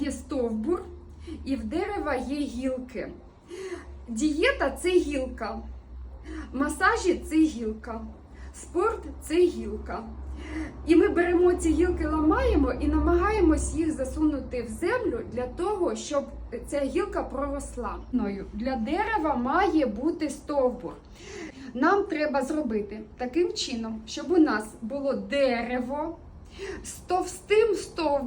є стовбур і в дерева є гілки. Дієта це гілка, масажі це гілка, спорт це гілка. І ми беремо ці гілки, ламаємо і намагаємось їх засунути в землю для того, щоб ця гілка проросла. Для дерева має бути стовбур. Нам треба зробити таким чином, щоб у нас було дерево з товстим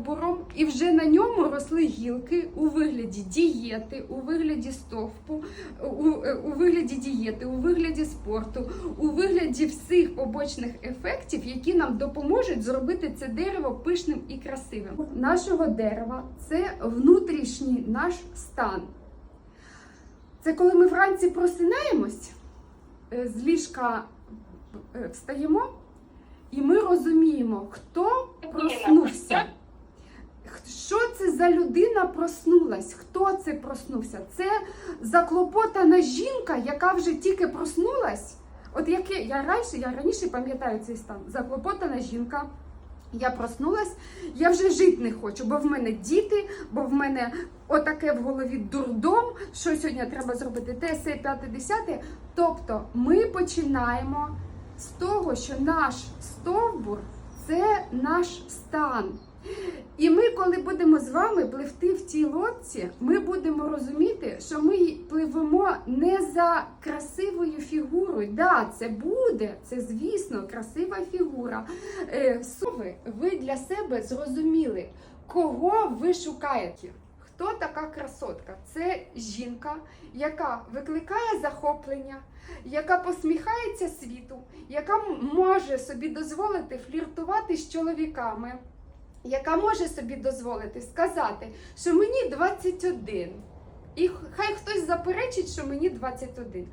стовбуром, і вже на ньому росли гілки у вигляді дієти, у вигляді стовпу, у, у вигляді дієти, у вигляді спорту, у вигляді всіх побочних ефектів, які нам допоможуть зробити це дерево пишним і красивим. Нашого дерева це внутрішній наш стан. Це коли ми вранці просинаємось, е, з ліжка е, встаємо, і ми розуміємо, хто проснувся. За людина проснулась? Хто це проснувся? Це заклопотана жінка, яка вже тільки проснулась. От яке я раніше, я раніше пам'ятаю цей стан. Заклопотана жінка. Я проснулась, я вже жити не хочу, бо в мене діти, бо в мене отаке в голові дурдом, що сьогодні треба зробити те, се, п'яте, десяте. Тобто ми починаємо з того, що наш стовбур це наш стан. І ми, коли будемо з вами пливти в цій лодці, ми будемо розуміти, що ми пливемо не за красивою фігурою. Да, це буде, це звісно, красива фігура. Е, Сови, ви для себе зрозуміли, кого ви шукаєте. Хто така красотка? Це жінка, яка викликає захоплення, яка посміхається світу, яка може собі дозволити фліртувати з чоловіками, яка може собі дозволити сказати, що мені 21. І хай хтось заперечить, що мені 21.